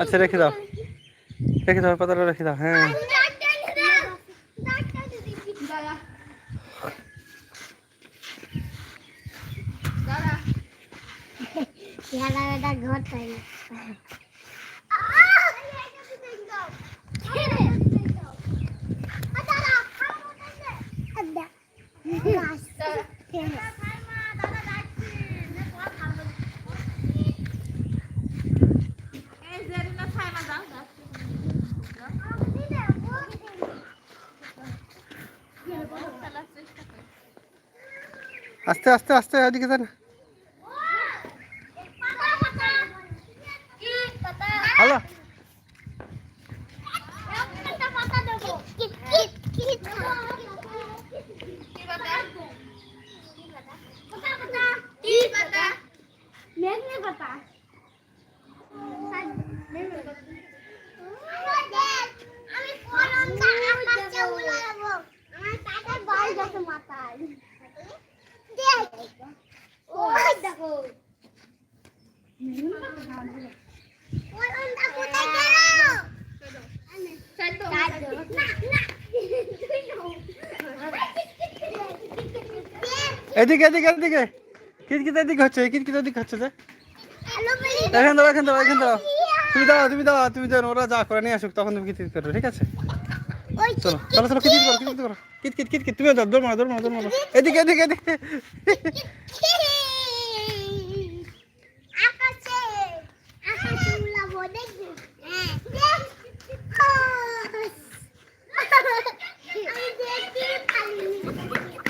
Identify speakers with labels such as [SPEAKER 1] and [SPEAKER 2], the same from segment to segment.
[SPEAKER 1] अच्छा
[SPEAKER 2] रेखे दाओ रेखे दाओ पता रेखे दाओ हाँ
[SPEAKER 3] আস্তে আস্তে আস্তে ওদিকে দেন হ্যালো
[SPEAKER 2] কি বাতা
[SPEAKER 1] কি পাতা
[SPEAKER 3] এদিকে এদিকে এদিকে। কিতকিত এদিকে হচ্ছে কিতকিত এদিকে হচ্ছে যে। এখান দাও এখান দাও এখান দাও। তুমি দাও তুমি দাও তুমি দাও, ওরা যা করে নিয়ে আসুক, তখন তুমি কিতকিত করবে ঠিক আছে? চলো চলো চলো কিতকিত করো কিতকিত করো কিত কিত কিত কিত, তুমি দাও দৌড় মারো দৌড় মারো দৌড় মারো। এদিকে এদিকে এদিকে।
[SPEAKER 1] হ্যাঁ আমি দেখতে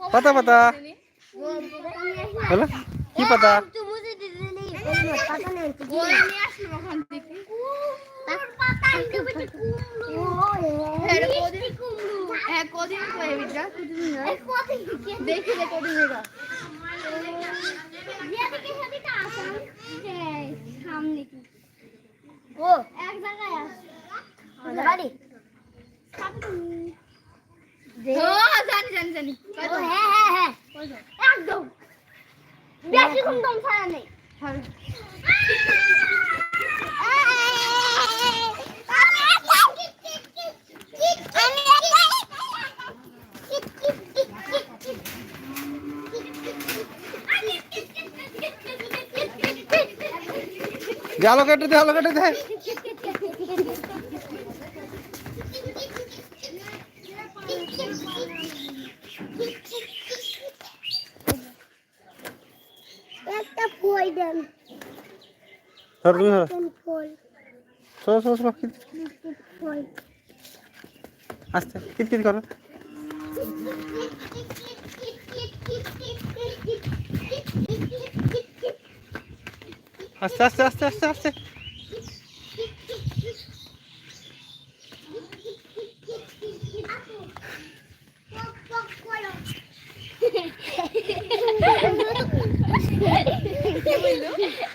[SPEAKER 2] পাতা
[SPEAKER 3] পাতা। হলো কি পাতা?
[SPEAKER 1] তো আমাদের বাড়ি
[SPEAKER 2] ও জানি জানি জানি
[SPEAKER 1] ও হ্যাঁ হ্যাঁ হ্যাঁ একদম বেশি কম দম ছাড়া নেই
[SPEAKER 3] দে আলো কেটে দে আলো কেটে দে ধর তুমি ধরো চলো চলো চলো আস্তে কিত কিত করো। আস্তে আস্তে আস্তে আস্তে আস্তে।
[SPEAKER 2] কি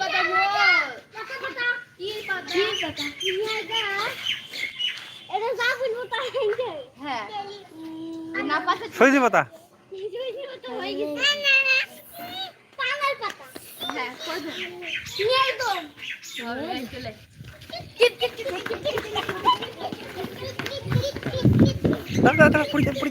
[SPEAKER 2] পাতা বল কি পাতা হ্যাঁ না পাতা
[SPEAKER 3] সইজি পাতা
[SPEAKER 2] হ্যাঁ কদিন চলে
[SPEAKER 1] দাঁড়া দাঁড়া দাঁড়া পড়ে যাবে পড়ে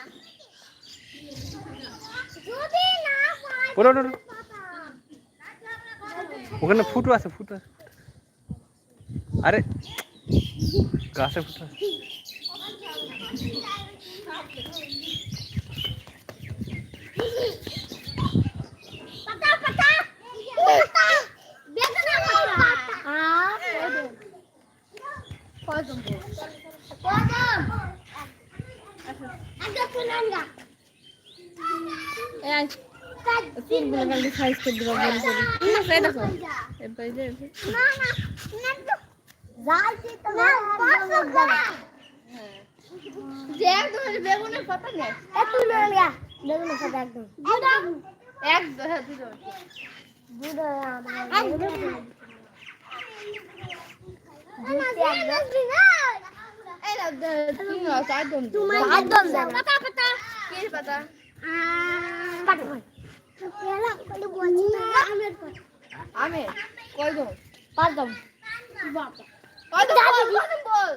[SPEAKER 1] ওরা।
[SPEAKER 3] পাতা
[SPEAKER 1] ওখানে ফুটো আছে ফুটো আছে। আরে গাছে ফুটো আছে।
[SPEAKER 3] পাতা পাতা পাতা বেগুন পাতা আর কদম কদম আগে পুনাঙ্গা
[SPEAKER 2] এই ফুলগুলো কালকে সাইজ করে দিবা বল করি এই দেখো এরপরে যে
[SPEAKER 3] না না না তো যাইছি তো না পাঁচশো করে
[SPEAKER 2] যে একদম বেগুনের পাতা নেই
[SPEAKER 3] এ তুই লইয়া বেগুন পাতা একদম
[SPEAKER 2] একদম হ্যাঁ দুটো
[SPEAKER 3] দুটো একদম
[SPEAKER 2] এই না তিন আছে একদম
[SPEAKER 3] একদম পাতা পাতা
[SPEAKER 2] কি পাতা
[SPEAKER 3] পাতা
[SPEAKER 2] আমি
[SPEAKER 3] পাদম
[SPEAKER 2] কয়দম বল কয়দম বল?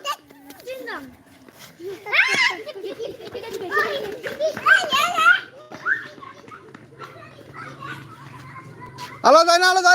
[SPEAKER 1] আলো যায় না আলো যায়